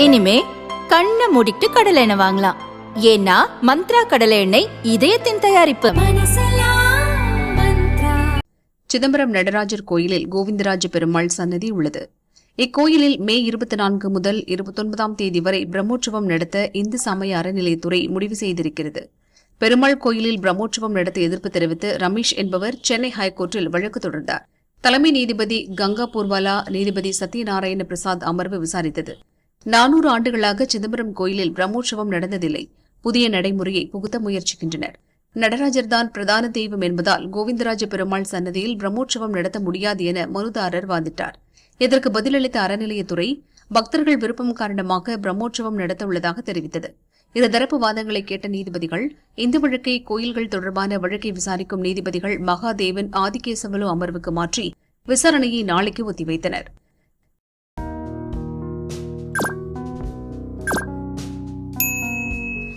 இனிமே கண்ணை மூடிட்டு கடலை எண்ணெய் வாங்கலாம். ஏன்னா மந்த்ரா கடலை எண்ணெய் இதயத்தின் தயாரிப்பு. சிதம்பரம் நடராஜர் கோயிலில் கோவிந்தராஜ பெருமாள் சன்னதி உள்ளது. இக்கோயிலில் மே இருபத்தி நான்கு முதல் இருபத்தொன்பதாம் தேதி வரை பிரம்மோற்சவம் நடத்த இந்து சமய அறநிலையத்துறை முடிவு செய்திருக்கிறது. பெருமாள் கோயிலில் பிரம்மோற்சவம் நடத்த எதிர்ப்பு தெரிவித்து ரமேஷ் என்பவர் சென்னை ஹைகோர்ட்டில் வழக்கு தொடர்ந்தார். தலைமை நீதிபதி கங்கா பூர்வாலா நீதிபதி சத்யநாராயண பிரசாத் அமர்வு விசாரித்தது. நானூறு ஆண்டுகளாக சிதம்பரம் கோயிலில் பிரம்மோற்சவம் நடந்ததில்லை. புதிய நடைமுறையை புகுத்த முயற்சிக்கின்றனர். நடராஜர்தான் பிரதான தெய்வம் என்பதால் கோவிந்தராஜ பெருமாள் சன்னதியில் பிரம்மோற்சவம் நடத்த முடியாது என மனுதாரர் வாதிட்டார். இதற்கு பதிலளித்த அறநிலையத்துறை பக்தர்கள் விருப்பம் காரணமாக பிரம்மோற்சவம் நடத்த உள்ளதாக தெரிவித்தது. இருதரப்பு வாதங்களை கேட்ட நீதிபதிகள் இந்த வழக்கை கோயில்கள் தொடர்பான வழக்கை விசாரிக்கும் நீதிபதிகள் மகாதேவன் ஆதிகேசவலு அமர்வுக்கு மாற்றி விசாரணையை நாளைக்கு ஒத்திவைத்தனர்.